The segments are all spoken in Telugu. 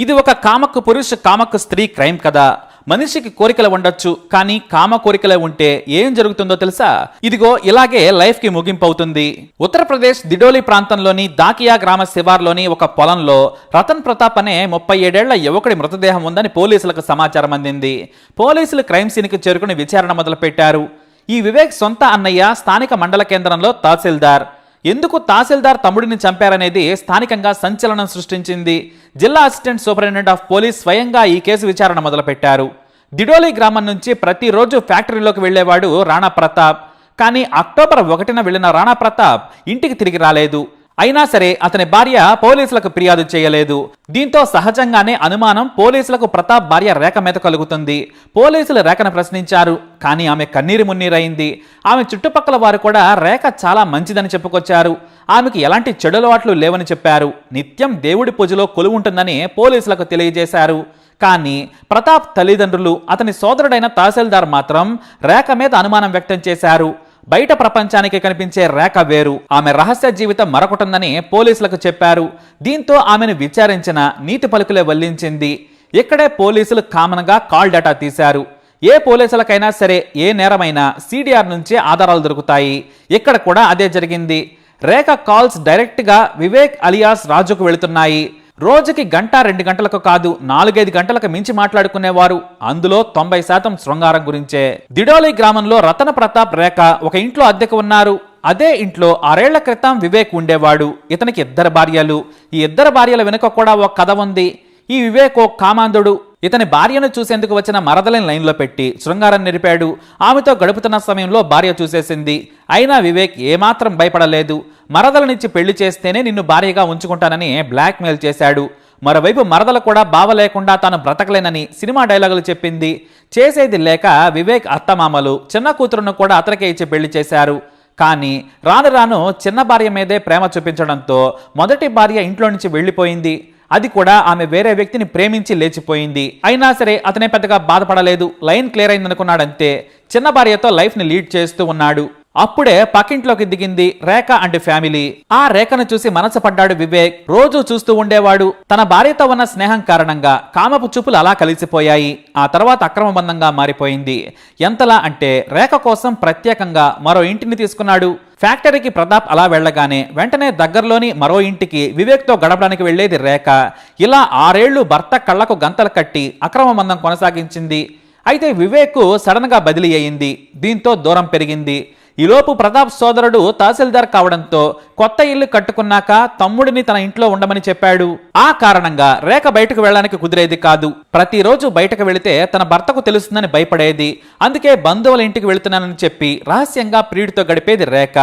ఇది ఒక కామకు పురుష కామకు స్త్రీ క్రైమ్ కదా. మనిషికి కోరికలు ఉండొచ్చు కానీ కామ కోరికలే ఉంటే ఏం జరుగుతుందో తెలుసా? ఇదిగో ఇలాగే లైఫ్కి ముగింపు అవుతుంది. ఉత్తరప్రదేశ్ దిడోలి ప్రాంతంలోని దాకియా గ్రామ శివార్లోని ఒక పొలంలో రతన్ ప్రతాప్ అనే ముప్పై ఏడేళ్ళ యువకుడి మృతదేహం ఉందని పోలీసులకు సమాచారం అందింది. పోలీసులు క్రైమ్ సీన్కి చేరుకుని విచారణ మొదలుపెట్టారు. ఈ వివేక్ సొంత అన్నయ్య స్థానిక మండల కేంద్రంలో తహసీల్దార్. ఎందుకు తహసీల్దార్ తమ్ముడిని చంపారనేది స్థానికంగా సంచలనం సృష్టించింది. జిల్లా అసిస్టెంట్ సూపరింటెండెంట్ ఆఫ్ పోలీస్ స్వయంగా ఈ కేసు విచారణ మొదలుపెట్టారు. దిడోలి గ్రామం నుంచి ప్రతిరోజు ఫ్యాక్టరీలోకి వెళ్ళేవాడు రాణా ప్రతాప్. కానీ అక్టోబర్ ఒకటిన వెళ్ళిన రాణా ప్రతాప్ ఇంటికి తిరిగి రాలేదు. అయినా సరే అతని భార్య పోలీసులకు ఫిర్యాదు చేయలేదు. దీంతో సహజంగానే అనుమానం పోలీసులకు ప్రతాప్ భార్య రేఖ మీద కలుగుతుంది. పోలీసులు రేఖను ప్రశ్నించారు కానీ ఆమె కన్నీరు మున్నీరైంది. ఆమె చుట్టుపక్కల వారు కూడా రేఖ చాలా మంచిదని చెప్పుకొచ్చారు. ఆమెకు ఎలాంటి చెడు అలవాట్లు లేవని చెప్పారు. నిత్యం దేవుడి పూజలో కొలువుంటుందని పోలీసులకు తెలియజేశారు. కానీ ప్రతాప్ తల్లిదండ్రులు అతని సోదరుడైన తహసీల్దార్ మాత్రం రేఖ మీద అనుమానం వ్యక్తం చేశారు. బయట ప్రపంచానికి కనిపించే రేఖ వేరు. ఆమె రహస్య జీవితం మరొకటుందని పోలీసులకు చెప్పారు. దీంతో ఆమెను విచారించిన నీతి పలుకులే వల్లించింది. ఇక్కడే పోలీసులు కామన్గా కాల్ డేటా తీశారు. ఏ పోలీసులకైనా సరే ఏ నేరమైనా సిడిఆర్ నుంచే ఆధారాలు దొరుకుతాయి. ఇక్కడ కూడా అదే జరిగింది. రేఖ కాల్స్ డైరెక్ట్గా వివేక్ అలియాస్ రాజుకు వెళుతున్నాయి. రోజుకి గంట రెండు గంటలకు కాదు నాలుగైదు గంటలకు మించి మాట్లాడుకునేవారు. అందులో తొంభై శాతం శృంగారం గురించే. దిడోలి గ్రామంలో రతన ప్రతాప్ రేఖ ఒక ఇంట్లో అద్దెకు ఉన్నారు. అదే ఇంట్లో ఆరేళ్ళ క్రితం వివేక్ ఉండేవాడు. ఇతనికి ఇద్దరు భార్యలు. ఈ ఇద్దరు భార్యల వెనుక కూడా ఒక కథ ఉంది. ఈ వివేక్ ఓ కామాంధుడు. ఇతని భార్యను చూసేందుకు వచ్చిన మరదలని లైన్లో పెట్టి శృంగారం నిరిపాడు ఆమెతో గడుపుతున్న సమయంలో భార్య చూసేసింది. అయినా వివేక్ ఏమాత్రం భయపడలేదు. మరదలనిచ్చి పెళ్ళి చేస్తేనే నిన్ను భార్యగా ఉంచుకుంటానని బ్లాక్మెయిల్ చేశాడు. మరోవైపు మరదలు కూడా బావ లేకుండా తాను బ్రతకలేనని సినిమా డైలాగులు చెప్పింది. చేసేది లేక వివేక్ అత్తమామలు చిన్న కూతురును కూడా అతనికే ఇచ్చి పెళ్ళి చేశారు. కానీ రాను రాను చిన్న భార్య మీదే ప్రేమ చూపించడంతో మొదటి భార్య ఇంట్లో నుంచి వెళ్ళిపోయింది. అది కూడా ఆమె వేరే వ్యక్తిని ప్రేమించి లేచిపోయింది. అయినా సరే అతనే పెద్దగా బాధపడలేదు. లైన్ క్లియర్ అయిందనుకున్నాడంతే. చిన్న భార్యతో లైఫ్ని లీడ్ చేస్తూ ఉన్నాడు. అప్పుడే పక్కింట్లోకి దిగింది రేఖ అండ్ ఫ్యామిలీ. ఆ రేఖను చూసి మనసు పడ్డాడు వివేక్. రోజు చూస్తూ ఉండేవాడు. తన భార్యతో ఉన్న స్నేహం కారణంగా కామపు చూపులు అలా కలిసిపోయాయి. ఆ తర్వాత అక్రమ బంధంగా మారిపోయింది. ఎంతలా అంటే రేఖ కోసం ప్రత్యేకంగా మరో ఇంటిని తీసుకున్నాడు. ఫ్యాక్టరీకి ప్రతాప్ అలా వెళ్ళగానే వెంటనే దగ్గరలోని మరో ఇంటికి వివేక్తో గడపడానికి వెళ్ళేది రేఖ. ఇలా ఆరేళ్ళు భర్త కళ్ళకు గంతలు కట్టి అక్రమ బంధం కొనసాగించింది. అయితే వివేక్ సడన్గా బదిలీ అయింది. దీంతో దూరం పెరిగింది. ఈలోపు ప్రతాప్ సోదరుడు తహసీల్దార్ కావడంతో కొత్త ఇల్లు కట్టుకున్నాక తమ్ముడిని తన ఇంట్లో ఉండమని చెప్పాడు. ఆ కారణంగా రేఖ బయటకు వెళ్ళడానికి కుదిరేది కాదు. ప్రతిరోజు బయటకు వెళితే తన భర్తకు తెలుస్తుందని భయపడేది. అందుకే బంధువుల ఇంటికి వెళుతున్నానని చెప్పి రహస్యంగా ప్రియుడితో గడిపేది రేఖ.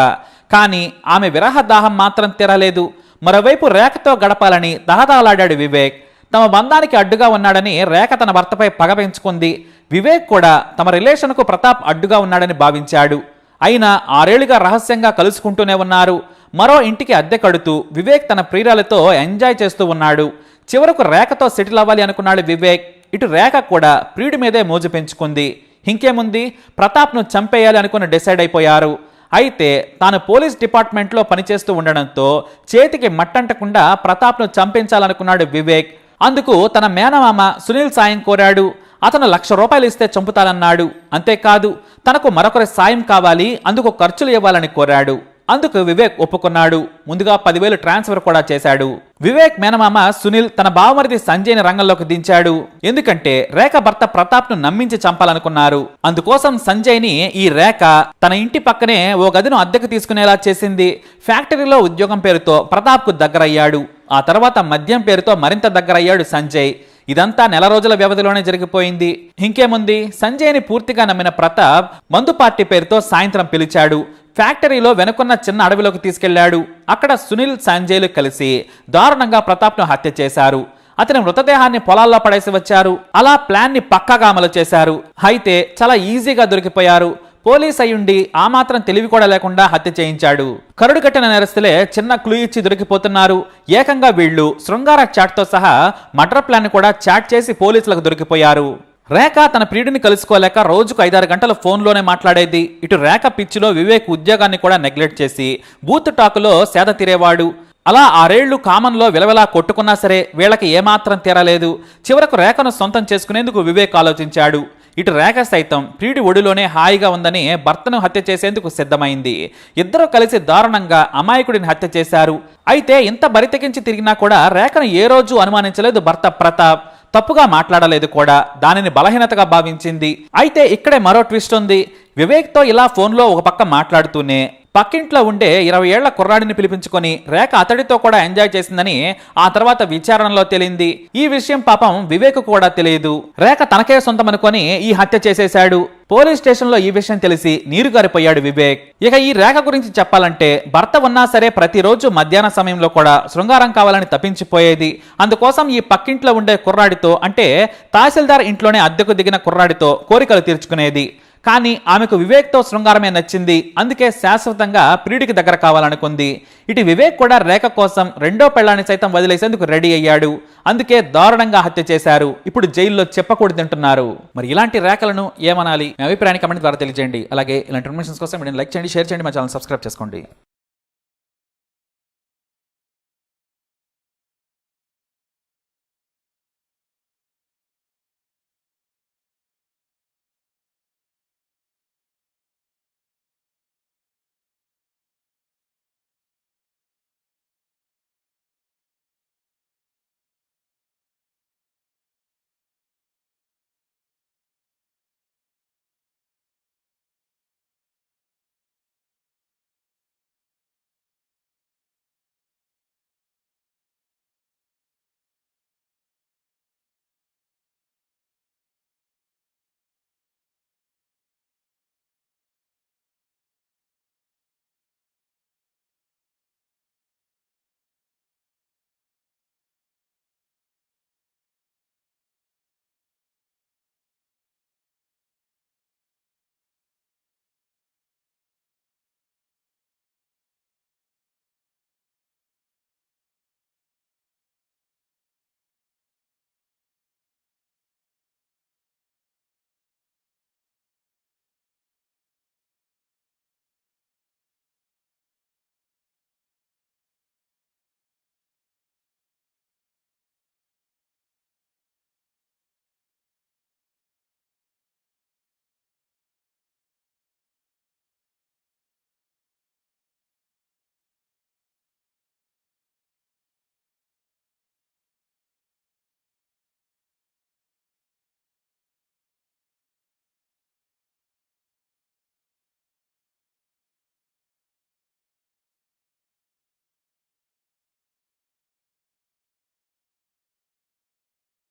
కానీ ఆమె విరహ దాహం మాత్రం తీరలేదు. మరోవైపు రేఖతో గడపాలని దహదాలాడాడు వివేక్. తమ బంధానికి అడ్డుగా ఉన్నాడని రేఖ తన భర్తపై పగ పెంచుకుంది. వివేక్ కూడా తమ రిలేషన్కు ప్రతాప్ అడ్డుగా ఉన్నాడని భావించాడు. అయినా ఆరేళ్ళుగా రహస్యంగా కలుసుకుంటూనే ఉన్నారు. మరో ఇంటికి అద్దె కడుతూ వివేక్ తన ప్రియురాలతో ఎంజాయ్ చేస్తూ ఉన్నాడు. చివరకు రేఖతో సెటిల్ అవ్వాలి అనుకున్నాడు వివేక్. ఇటు రేఖ కూడా ప్రియుడి మీదే మోజు పెంచుకుంది. ఇంకేముంది? ప్రతాప్ను చంపేయాలి అనుకుని డిసైడ్ అయిపోయారు. అయితే తాను పోలీస్ డిపార్ట్మెంట్లో పనిచేస్తూ ఉండడంతో చేతికి మట్టంటకుండా ప్రతాప్ను చంపించాలనుకున్నాడు వివేక్. అందుకు తన మేనమామ సునీల్ సాయం కోరాడు. అతను లక్ష రూపాయలు ఇస్తే చంపుతానన్నాడు. అంతేకాదు తనకు మరొకరి సాయం కావాలి అందుకు ఖర్చులు ఇవ్వాలని కోరాడు. అందుకు వివేక్ ఒప్పుకున్నాడు. ముందుగా పదివేలు ట్రాన్స్ఫర్ కూడా చేశాడు. వివేక్ మేనమామ సునీల్ తన బావమరిది సంజయ్ని రంగంలోకి దించాడు. ఎందుకంటే రేఖ భర్త ప్రతాప్ను నమ్మించి చంపాలనుకున్నారు. అందుకోసం సంజయ్ని ఈ రేఖ తన ఇంటి పక్కనే ఓ గదిను అద్దెకు తీసుకునేలా చేసింది. ఫ్యాక్టరీలో ఉద్యోగం పేరుతో ప్రతాప్కు దగ్గరయ్యాడు. ఆ తర్వాత మద్యం పేరుతో మరింత దగ్గరయ్యాడు సంజయ్. ఇదంతా నెల రోజుల వ్యవధిలోనే జరిగిపోయింది. ఇంకేముంది? సంజయ్ని పూర్తిగా నమ్మిన ప్రతాప్ మందు పార్టీ పేరుతో సాయంత్రం పిలిచాడు. ఫ్యాక్టరీలో వెనుకున్న చిన్న అడవిలోకి తీసుకెళ్ళాడు. అక్కడ సునీల్ సంజయ్లు కలిసి దారుణంగా ప్రతాప్ను హత్య చేశారు. అతని మృతదేహాన్ని పొలాల్లో పడేసి వచ్చారు. అలా ప్లాన్ని పక్కాగా అమలు చేశారు. అయితే చాలా ఈజీగా దొరికిపోయారు. పోలీస్ అయ్యుండి ఆ మాత్రం తెలివి కూడా లేకుండా హత్య చేయించాడు. కరుడు కట్టిన నేరస్తులే చిన్న క్లూ ఇచ్చి దొరికిపోతున్నారు. ఏకంగా వీళ్ళు శృంగార చాట్తో సహా మర్డర్ ప్లాన్ కూడా చాట్ చేసి పోలీసులకు దొరికిపోయారు. రేఖ తన ప్రియుడిని కలుసుకోలేక రోజుకు ఐదారు గంటల ఫోన్లోనే మాట్లాడేది. ఇటు రేఖ పిచ్చిలో వివేక్ ఉద్యోగాన్ని కూడా నెగ్లెక్ట్ చేసి బూత్ టాకులో సేద తీరేవాడు. అలా ఆరేళ్ళు కామన్లో విలవిలా కొట్టుకున్నా సరే వీళ్ళకి ఏమాత్రం తీరలేదు. చివరకు రేఖను సొంతం చేసుకునేందుకు వివేక్ ఆలోచించాడు. ఇటు రేఖ సైతం ప్రియుడి ఒడిలోనే హాయిగా ఉందని భర్తను హత్య చేసేందుకు సిద్ధమైంది. ఇద్దరూ కలిసి దారుణంగా అమాయకుడిని హత్య చేశారు. అయితే ఇంత బరితెకించి తిరిగినా కూడా రేఖను ఏ రోజు అనుమానించలేదు భర్త ప్రతాప్. తప్పుగా మాట్లాడలేదు కూడా. దానిని బలహీనతగా భావించింది. అయితే ఇక్కడే మరో ట్విస్ట్ ఉంది. వివేక్తో ఇలా ఫోన్లో ఒక పక్క మాట్లాడుతూనే పక్కింట్లో ఉండే ఇరవై ఏళ్ళ కుర్రాడిని పిలిపించుకొని రేఖ అతడితో కూడా ఎంజాయ్ చేసిందని ఆ తర్వాత విచారణలో తెలియంది ఈ విషయం పాపం వివేక్ కూడా తెలియదు. రేఖ తనకే సొంతం అనుకొని ఈ హత్య చేసేశాడు. పోలీస్ స్టేషన్లో ఈ విషయం తెలిసి నీరు గారిపోయాడు వివేక్. ఇక ఈ రేఖ గురించి చెప్పాలంటే భర్త ఉన్నా సరే ప్రతిరోజు మధ్యాహ్న సమయంలో కూడా శృంగారం కావాలని తప్పించిపోయేది. అందుకోసం ఈ పక్కింట్లో ఉండే కుర్రాడితో అంటే తహసీల్దార్ ఇంట్లోనే అద్దెకు దిగిన కుర్రాడితో కోరికలు తీర్చుకునేది. కానీ ఆమెకు వివేక్తో శృంగారమే నచ్చింది. అందుకే శాశ్వతంగా ప్రియుడికి దగ్గర కావాలనుకుంది. ఇటు వివేక్ కూడా రేఖ కోసం రెండో పెళ్ళాన్ని సైతం వదిలేసేందుకు రెడీ అయ్యాడు. అందుకే దారుణంగా హత్య చేశారు. ఇప్పుడు జైల్లో చెప్పకూడదు తింటున్నారు. మరి ఇలాంటి రేఖలను ఏమనాలి? మీ అభిప్రాయాన్ని కమెంట్ ద్వారా తెలియజేయండి. అలాగే ఇలాంటి ఇన్ఫర్మేషన్స్ కోసం వీడియోని లైక్ చేయండి షేర్ చేయండి మా ఛానల్ సబ్స్క్రైబ్ చేసుకోండి.